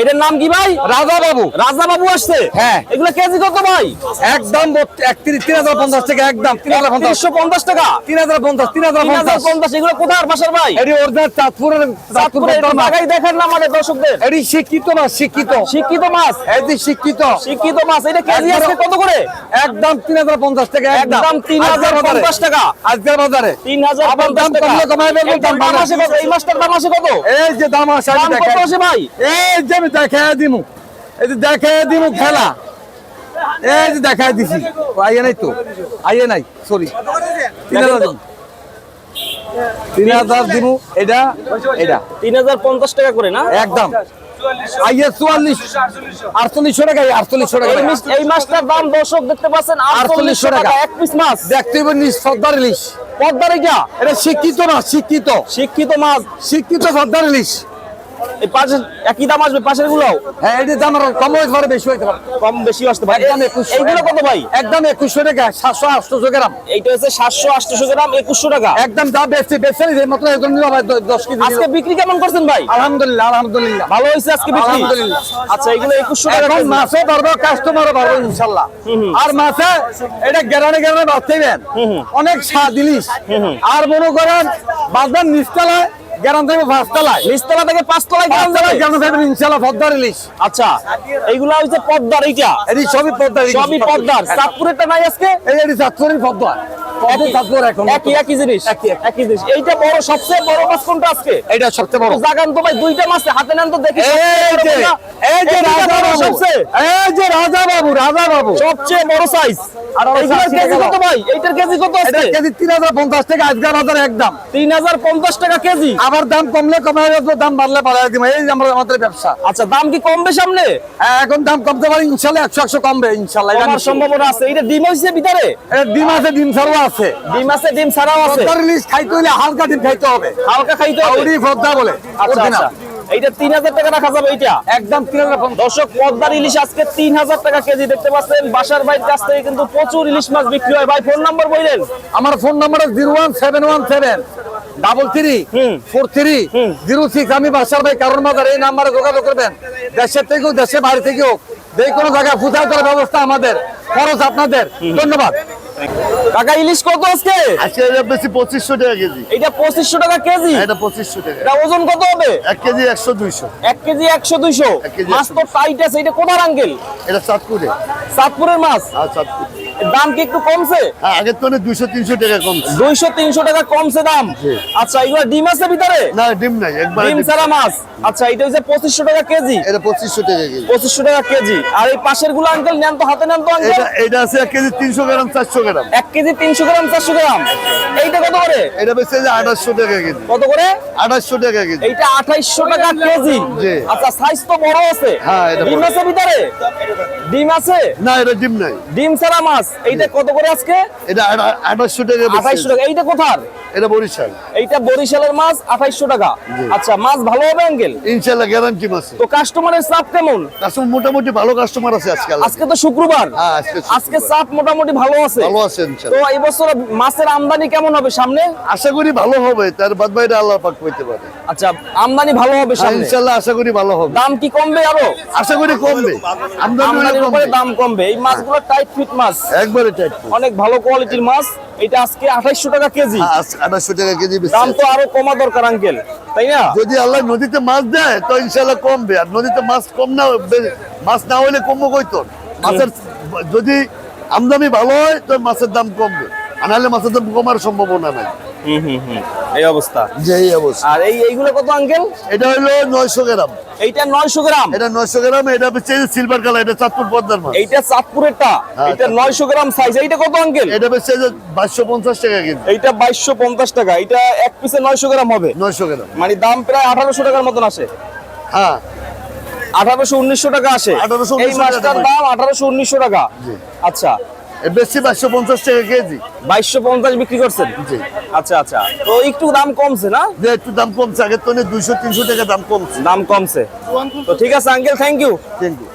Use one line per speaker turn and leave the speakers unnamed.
এটার নাম কি ভাই?
রাজা বাবু।
রাজা বাবু আসছে?
হ্যাঁ।
এগুলো কেজি কত ভাই?
একদম একত্রিশ তিন হাজার পঞ্চাশ থেকে একদম। তিন হাজার পঞ্চাশ।
পঞ্চাশ টাকা?
তিন হাজার পঞ্চাশ তিন হাজার পঞ্চাশ।
পঞ্চাশ এগুলো কোথায় বাসার ভাই?
এটি অরিজিনাল চাঁদপুরের চাঁদপুর
চাঁদপুরে দেখেন না আমাদের দর্শকদের।
এটি শিক্ষিত না শিক্ষিত।
শিক্ষিত মাছ?
এটি শিক্ষিত।
শিক্ষিত মাছ এটা কেজি আজকে কত করে?
একদম তিন হাজার পঞ্চাশ থেকে
একদম। তিন হাজার পঞ্চাশ টাকা।
আজকের বাজারে।
তিন হাজার
আবার দাম
টাকা।
কমলে।
আসে এই মাছটার দাম আসে কত?
এই যে দাম আমি
দাম কত আছে ভাই?
এই যে আমি দেখাই দিমু এই যে দেখাই দিমু খেলা। এই যে দেখাই দিছি। আইয়ে নাই তো? আইয়ে নাই সরি তিন হাজার। তিন হাজার দিমু এটা এটা।
তিন হাজার পঞ্চাশ টাকা করে না?
একদম। আইয়ে চুয়াল্লিশ আটচল্লিশশো টাকা আটচল্লিশশো টাকা।
এই এই মাছটার দাম দর্শক দেখতে পাচ্ছেন আটচল্লিশশো
48
টাকা। এক পিস মাছ।
দেখতে পাবেন সর্দার ইলিশ।
পদ্মার এটা
এটা শিক্ষিত না শিক্ষিত।
শিক্ষিত মাছ।
শিক্ষিত সর্দার ইলিশ।
এই পাশে একই দাম আসবে পাশেরগুলো
হ্যাঁ এটির দাম আরও কম হইতে পারে বেশি হইতে পারে।
কম বেশি আসতে পারে।
একদম
এইগুলো কত ভাই?
একদম একুশশো টাকা সাতশো আটশো গ্রাম।
এইটা হচ্ছে সাতশো আটশো গ্রাম একুশশো টাকা।
একদম দাম বেশি বেশি নিতে মাত্র দশ কেজি
আজকে বিক্রি কেমন করছেন ভাই?
আলহামদুলিল্লাহ আলহামদুলিল্লাহ।
ভালো হয়েছে আজকে বিক্রি?
আলহামদুলিল্লাহ।
আচ্ছা এগুলো একুশশো টাকা
এখন পারব কাস্টমারও পারব ইনশাল্লাহ। আর মাছে এটা গেরানে গেরানে বাঁচতেবেন অনেক স্বাদ ইলিশ আর মনে করেন বাজার নিচতলায় গেরান থেকে পাঁচতলায়
নিচতলা থেকে পাঁচতলায়
থাকবেন ইনশাল্লাহ পদ্মার ইলিশ।
আচ্ছা এইগুলা হচ্ছে পদ্মার এইটা?
এটি সবই পদ্মার।
সবই পদ্মার। চাঁদপুরেরটা নাই আজকে?
এই চাঁদপুরের পদ্মা
একই একই জিনিস।
একই, একই।
একই জিনিস। এইটা বড় সবচেয়ে বড় মাছ কোনটা আজকে?
এটা সবচেয়ে বড়।
জাগান তো ভাই দুইটা মাছ হাতে নেন তো দেখি।
এই যে এই যে
এইটা
রাজা বাবু। এই যে রাজা বাবু রাজা বাবু।
সবচেয়ে বড় সাইজ আর
আর
এইগুলোর কেজি কত ভাই? এইটার কেজি কত
এটা কেজি তিন হাজার পঞ্চাশ টাকা আজকের বাজার একদম
তিন হাজার পঞ্চাশ টাকা কেজি?
আবার দাম কমলে কমে দাম বাড়লে বাড়াই দিব। এই আমরা আমাদের ব্যবসা।
আচ্ছা দাম কি কমবে সামনে?
হ্যাঁ, এখন দাম কমতে পারে ইনশাল্লাহ একশো একশো কমবে ইনশাল্লাহ। এটা
সম্ভাবনা আছে। এটা ডিম হইছে ভিতরে?
এটা ডিম আছে ডিম ছাড়াও আছে।
ডিম আছে ডিম ছাড়াও আছে।
ইলিশ খাইতে হলে হালকা ডিম খাইতে হবে।
হালকা খাইতে হবে।
আউরি পদ্মা বলে।
আচ্ছা আচ্ছা। এইটা তিন হাজার টাকা রাখা যাবে এইটা?
একদম তিন হাজার পঞ্চাশ।
দর্শক পদ্মার ইলিশ আজকে তিন হাজার টাকা কেজি দেখতে পাচ্ছেন। বাসার বাইরের কাছ থেকে কিন্তু প্রচুর ইলিশ মাছ বিক্রি হয়। ভাই ফোন নাম্বার বললেন?
আমার phone number zero one seven one seven double three. Four three zero six. আমি বাসার ভাই কারণ বাজার এই নাম্বারে যোগাযোগ করবেন। দেশের থেকেও দেশের বাইরে থেকেও যে কোনো জায়গায় করার ব্যবস্থা আমাদের। খরচ আপনাদের। ধন্যবাদ।
কাকা ইলিশ কত আজকে?
আজকে এটা বেশি পঁচিশশো টাকা কেজি।
এটা পঁচিশশো টাকা কেজি?
এটা পঁচিশশো টাকা।
এটা ওজন কত হবে?
এক কেজি একশো দুইশো।
এক কেজি একশো দুইশো?
এক কেজি
মাছ তো
100
টাইট আছে এটা কোথার আঙ্কেল?
এটা চাঁদপুরে।
চাঁদপুরের মাছ?
আর চাঁদপুর।
দাম কি একটু কমছে?
হ্যাঁ আগের তো দুইশো তিনশো টাকা কমছে।
দুইশো তিনশো টাকা কমছে দাম। আচ্ছা এগুলো ডিম আছে ভিতরে?
না ডিম নাই একবার
ডিম ছাড়া মাছ। আচ্ছা এটা হচ্ছে পঁচিশশো টাকা কেজি।
এটা পঁচিশশো টাকা কেজি।
পঁচিশশো টাকা কেজি। আর এই পাশেরগুলো আঙ্কেল নেন তো হাতে নেন তো আঙ্কেল
এটা এটা আছে এক কেজি তিনশো গ্রাম চারশো গ্রাম।
এক কেজি তিনশো গ্রাম চারশো গ্রাম। এইটা কত করে?
এটা বেশি যে আঠাশশো টাকা কেজি।
কত করে?
আঠাশশো টাকা কেজি।
এইটা আঠাইশশো টাকা কেজি। আচ্ছা সাইজ তো বড় আছে।
হ্যাঁ, এটা
ডিম। আছে ভিতরে? ডিম আছে?
না এটা ডিম নাই।
ডিম ছাড়া মাছ। এইটা কত করে আজকে?
এটা আঠা- আঠাশশো টাকা বেশি।
আঠাইশশো টাকা। এইটা কোথার?
এটা বরিশাল।
এইটা বরিশালের মাছ আঠাইশশো টাকা। আচ্ছা মাছ ভালো হবে আঙ্কেল
ইনশাল্লাহ গ্যারান্টি মাছে
তো কাস্টমারের চাপ কেমন?
কাস্টমার মোটামুটি ভালো কাস্টমার আছে আজকাল
আজকে তো শুক্রবার।
হ্যাঁ, আজকে
চাপ মোটামুটি ভালো আছে।
ভালো আছে
তো
ইনশাল্লাহ
এই বছর মাছের আমদানি কেমন হবে সামনে?
আশা করি ভালো হবে তার বাদ বাইরে আল্লাহ পাক হইতে পারে।
আচ্ছা আমদানি ভালো হবে
হ্যাঁ,
সামনে?
ইনশাল্লাহ আশা করি ভালো হবে।
দাম কি কমবে আরও?
আশা করি কমবে।
আমদানির উপরে দাম কমবে। এই মাছগুলো টাইট ফিট মাছ।
একবারে টাইট
অনেক ভালো কোয়ালিটির মাছ। এটা আজকে আঠাইশশো টাকা কেজি।
আঠাশশো টাকা কেজি
দাম তো আরও কমা দরকার আঙ্কেল তাই না?
যদি আল্লাহ নদীতে মাছ দেয় তো ইনশাল্লাহ কমবে। আর নদীতে মাছ কম না মাছ না হলে কমবো কই তোর? মাছের যদি আমদানি ভালো হয় তো মাছের দাম কমবে। আর নাহলে মাছের দাম কমার সম্ভাবনা নাই।
এই অবস্থা।
যে এই অবস্থা।
আর এই এইগুলো কত আঙ্কেল
এটা হলো নয়শো গ্রাম।
এইটা নয়শো গ্রাম?
এটা নয়শো গ্রাম এটা হচ্ছে সিলভার কালার এটা চাঁদপুর পদ্মার মাছ
এইটা চাঁদপুরেরটা?
হ্যাঁ,
এটা
চাঁদপুর।
নয়শো গ্রাম সাইজ এইটা কত আঙ্কেল
এটা হচ্ছে বাইশশো পঞ্চাশ টাকা কেজি।
এইটা বাইশশো পঞ্চাশ টাকা। এটা এক পিসে নয়শো গ্রাম হবে?
নয়শো গ্রাম।
মানে দাম প্রায় আঠারোশো টাকার মতন আসে।
হ্যাঁ।
আঠারোশো উনিশশো টাকা আসে।
1800
এই মাছটার দাম আঠারোশো উনিশশো টাকা। আচ্ছা।
বেশি বাইশশো পঞ্চাশ টাকা কেজি।
বাইশশো পঞ্চাশ বিক্রি করছেন?
জি।
আচ্ছা আচ্ছা। তো একটু দাম কমছে না?
যে একটু দাম কমছে আগের তো দুইশো তিনশো টাকা দাম কমছে।
দাম কমছে। তো ঠিক আছে uncle thank you
thank you